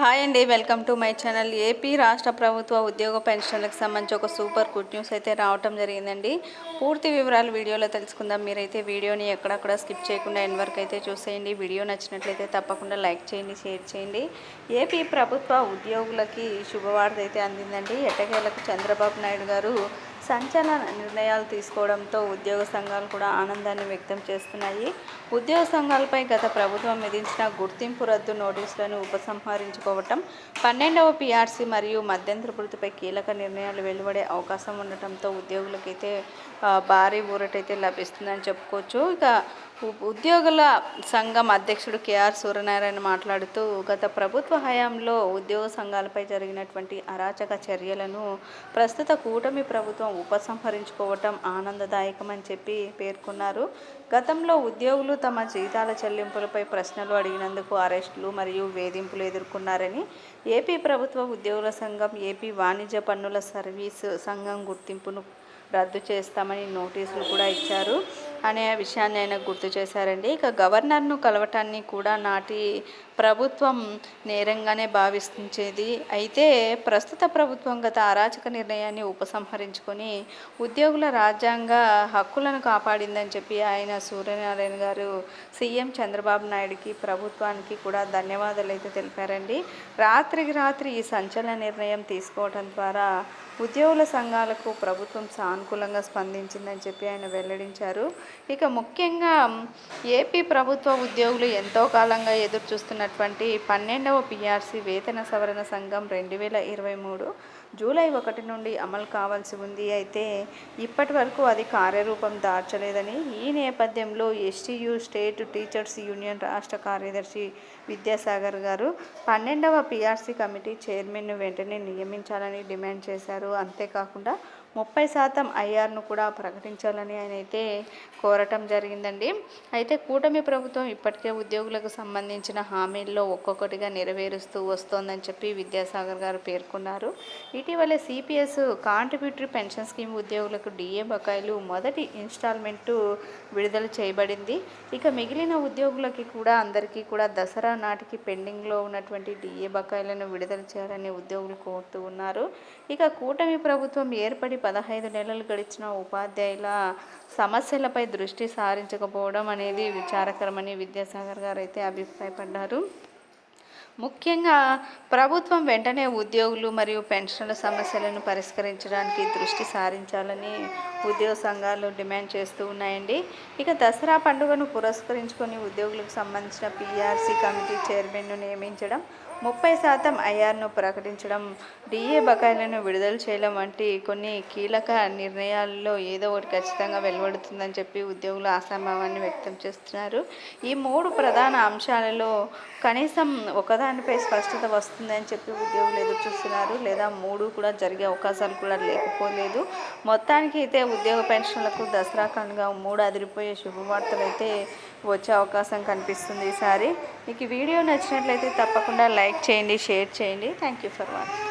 Hi అండి welcome to my channel AP రాష్ట్ర ప్రభుత్వ ఉద్యోగ పెన్షన్లకు సంబంధించి ఒక సూపర్ గుడ్ న్యూస్ అయితే రావటం జరిగిందండి. పూర్తి వివరాలు వీడియోలో తెలుసుకుందాం. మీరైతే వీడియోని ఎక్కడక్కడ స్కిప్ చేయకుండా ఎన్ వరకు అయితే చూసేయండి. వీడియో నచ్చినట్లయితే తప్పకుండా లైక్ చేయండి షేర్ చేయండి. ఏపీ ప్రభుత్వ ఉద్యోగులకి శుభవార్త అయితే అందిందండి. ఎట్టకేలకు చంద్రబాబు నాయుడు గారు సంచలన నిర్ణయాలు తీసుకోవడంతో ఉద్యోగ సంఘాలు కూడా ఆనందాన్ని వ్యక్తం చేస్తున్నాయి. ఉద్యోగ సంఘాలపై గత ప్రభుత్వం విధించిన గుర్తింపు రద్దు నోటీసులను ఉపసంహరించుకోవటం పన్నెండవ పీఆర్సీ మరియు మధ్యంతర వృత్తిపై కీలక నిర్ణయాలు వెలువడే అవకాశం ఉండటంతో ఉద్యోగులకైతే భారీ ఊరటైతే లభిస్తుందని చెప్పుకోవచ్చు. ఇక ఉద్యోగుల సంఘం అధ్యక్షుడు కేఆర్ సూర్యనారాయణ మాట్లాడుతూ గత ప్రభుత్వ హయాంలో ఉద్యోగ సంఘాలపై జరిగినటువంటి అరాచక చర్యలను ప్రస్తుత కూటమి ప్రభుత్వం ఉపసంహరించుకోవటం ఆనందదాయకమని చెప్పి పేర్కొన్నారు. గతంలో ఉద్యోగులు తమ జీతాల చెల్లింపులపై ప్రశ్నలు అడిగినందుకు అరెస్టులు మరియు వేధింపులు ఎదుర్కొన్నారని ఏపీ ప్రభుత్వ ఉద్యోగుల సంఘం ఏపీ వాణిజ్య పన్నుల సర్వీసు సంఘం గుర్తింపును రద్దు చేస్తామని నోటీసులు కూడా ఇచ్చారు. అనే విషయాన్ని ఆయన గుర్తు చేశారండి. ఇక గవర్నర్ను కలవటాన్ని కూడా నాటి ప్రభుత్వం నేరంగానే భావించేది. అయితే ప్రస్తుత ప్రభుత్వం గత అరాచక నిర్ణయాన్ని ఉపసంహరించుకొని ఉద్యోగుల రాజ్యాంగ హక్కులను కాపాడిందని చెప్పి ఆయన సూర్యనారాయణ గారు సీఎం చంద్రబాబు నాయుడుకి ప్రభుత్వానికి కూడా ధన్యవాదాలు అయితే తెలిపారండి. రాత్రికి రాత్రి ఈ సంచలన నిర్ణయం తీసుకోవడం ద్వారా ఉద్యోగుల సంఘాలకు ప్రభుత్వం సానుకూలంగా స్పందించిందని చెప్పి ఆయన వెల్లడించారు. ఇక ముఖ్యంగా ఏపీ ప్రభుత్వ ఉద్యోగులు ఎంతో కాలంగా ఎదురు చూస్తున్నటువంటి పన్నెండవ పిఆర్సీ వేతన సవరణ సంఘం రెండు వేల ఇరవై మూడు జూలై ఒకటి నుండి అమలు కావాల్సి ఉంది. అయితే ఇప్పటి వరకు అది కార్యరూపం దాచలేదని ఈ నేపథ్యంలో ఎస్టీయు స్టేట్ టీచర్స్ యూనియన్ రాష్ట్ర కార్యదర్శి విద్యాసాగర్ గారు పన్నెండవ పిఆర్సీ కమిటీ చైర్మన్ను వెంటనే నియమించాలని డిమాండ్ చేశారు. అంతేకాకుండా ముప్పై శాతం ఐఆర్ను కూడా ప్రకటించాలని ఆయన అయితే కోరటం జరిగిందండి. అయితే కూటమి ప్రభుత్వం ఇప్పటికే ఉద్యోగులకు సంబంధించిన హామీల్లో ఒక్కొక్కటిగా నెరవేరుస్తూ వస్తోందని చెప్పి విద్యాసాగర్ గారు పేర్కొన్నారు. ఇటీవలే సిపిఎస్ కాంట్రిబ్యూటరీ పెన్షన్ స్కీమ్ ఉద్యోగులకు డిఏ బకాయిలు మొదటి ఇన్స్టాల్మెంటు విడుదల చేయబడింది. ఇక మిగిలిన ఉద్యోగులకి కూడా అందరికీ కూడా దసరా నాటికి పెండింగ్లో ఉన్నటువంటి డిఏ బకాయిలను విడుదల చేయాలని ఉద్యోగులు కోరుతూ ఉన్నారు. ఇక కూటమి ప్రభుత్వం ఏర్పడి పదహైదు నెలలు గడిచిన ఉపాధ్యాయుల సమస్యలపై దృష్టి సారించకపోవడం అనేది విచారకరమని విద్యాసాగర్ గారు అయితే అభిప్రాయపడ్డారు. ముఖ్యంగా ప్రభుత్వం వెంటనే ఉద్యోగులు మరియు పెన్షన్ల సమస్యలను పరిష్కరించడానికి దృష్టి సారించాలని ఉద్యోగ సంఘాలు డిమాండ్ చేస్తూ ఉన్నాయండి. ఇక దసరా పండుగను పురస్కరించుకొని ఉద్యోగులకు సంబంధించిన పీఆర్సీ కమిటీ చైర్మన్ను నియమించడం ముప్పై శాతం ఐఆర్ను ప్రకటించడం డిఏ బకాయిలను విడుదల చేయడం వంటి కొన్ని కీలక నిర్ణయాల్లో ఏదో ఒకటి ఖచ్చితంగా వెలువడుతుందని చెప్పి ఉద్యోగులు ఆశాభావాన్ని వ్యక్తం చేస్తున్నారు. ఈ మూడు ప్రధాన అంశాలలో కనీసం ఒకదానిపై స్పష్టత వస్తుందని చెప్పి ఉద్యోగులు ఎదురు చూస్తున్నారు లేదా మూడు కూడా జరిగే అవకాశాలు కూడా లేకపోలేదు. మొత్తానికి అయితే ఉద్యోగ పెన్షన్లకు దసరా కనుక మూడు అదిరిపోయే శుభవార్తలు అయితే వచ్చే అవకాశం కనిపిస్తుంది ఈసారి మీకు వీడియో నచ్చినట్లయితే తప్పకుండా లైక్ చేయండి షేర్ చేయండి. Thank you for watching